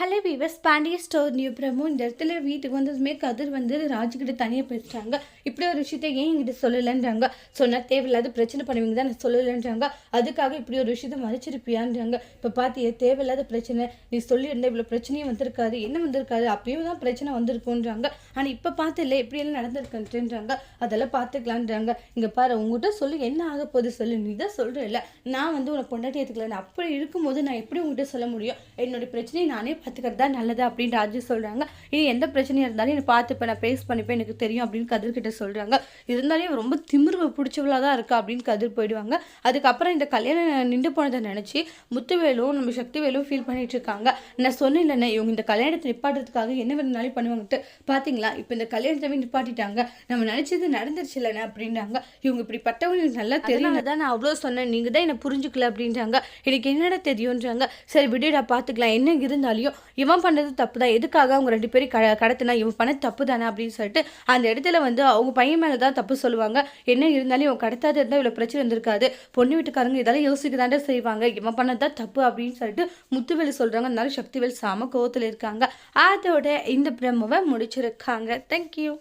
Hello viewers Pandiya store new promo இந்த இடத்துல வீட்டுக்கு வந்ததுமே கதிர் வந்து ராஜுக்கிட்ட தனியாக பேசுகிறாங்க இப்படி ஒரு விஷயத்த ஏன் என்கிட்ட சொல்லலைன்றாங்க? சொன்னால் தேவையில்லாத பிரச்சனை பண்ணுவீங்க தான் நான் சொல்லலைன்றாங்க. அதுக்காக இப்படி ஒரு விஷயத்த மறைச்சிருப்பியான்றாங்க. இப்போ பார்த்தியே தேவையில்லாத பிரச்சனை. நீ சொல்லியிருந்த இவ்வளோ பிரச்சனையும் வந்திருக்காது. என்ன வந்திருக்காது? அப்பயும் தான் பிரச்சனை வந்திருக்குன்றாங்க. ஆனால் இப்போ பார்த்து இல்லை எப்படியெல்லாம் நடந்திருக்குன்றாங்க. அதெல்லாம் பார்த்துக்கலான்றாங்க இங்கே பாரு உங்ககிட்ட சொல்லு என்ன ஆக போகுது சொல்லு. நீ தான் சொல்கிறல்ல நான் வந்து உனக்கு பொண்டாட்டி ஏற்றுக்கல அப்படி இருக்கும்போது நான் எப்படி உங்ககிட்ட சொல்ல முடியும்? என்னோட பிரச்சனையை நானே கற்றுக்கிறது தான் நல்லது அப்படின்னு ராஜு சொல்கிறாங்க இனி எந்த பிரச்சனையாக இருந்தாலும் என்னை பார்த்துப்பேன் நான் ஃபேஸ் பண்ணிப்பேன் எனக்கு தெரியும் அப்படின்னு கதிர்கிட்ட சொல்கிறாங்க இருந்தாலும் ரொம்ப திமிரு பிடிச்சவளாக தான் இருக்கா அப்படின்னு கதிர் போயிடுவாங்க. அதுக்கப்புறம் இந்த கல்யாணம் நின்று போனதை நினச்சி முத்துவேலும் நம்ம சக்திவேலும் ஃபீல் பண்ணிகிட்ருக்காங்க இருக்காங்க. நான் சொன்னேன் இல்லைண்ணே இவங்க இந்த கல்யாணத்தை நிப்பாட்டுறதுக்காக என்ன வேணுனாலும் பண்ணுவாங்கட்டு பார்த்தீங்களா இப்போ இந்த கல்யாணத்தை நிப்பாட்டிட்டாங்க. நம்ம நினச்சது நடந்துருச்சு இல்லைண்ணே அப்படின்றாங்க இவங்க இப்படி பட்டவங்களுக்கு நல்லா தெரியல தான் நான் அவ்வளோ சொன்னேன். நீங்கள் தான் என்னை புரிஞ்சுக்கல அப்படின்றாங்க. எனக்கு என்னடா தெரியுன்றாங்க சரி விடுடா பார்த்துக்கலாம் என்ன இருந்தாலையும் இவன் பண்ணது தப்பு தான் எதுக்காக அவங்க ரெண்டு பேரும் க கடத்தினா? இவன் பண்ணது தப்பு தானே அப்படின்னு சொல்லிட்டு அந்த இடத்துல வந்து அவங்க பையன் மேலே தான் தப்பு சொல்லுவாங்க. என்ன இருந்தாலும் இவன் கடத்தாத இருந்தால் இவ்வளோ பிரச்சனை இருந்திருக்காது. பொண்ணு வீட்டுக்காரங்க இதெல்லாம் யோசிக்க தாண்டே செய்வாங்க. இவன் பண்ணது தான் தப்பு அப்படின்னு சொல்லிட்டு முத்துவேலு சொல்கிறாங்க அதனால சக்திவேல் சாம கோவத்தில் இருக்காங்க. அதோட இந்த பிரம்மவை முடிச்சிருக்காங்க. தேங்க்யூ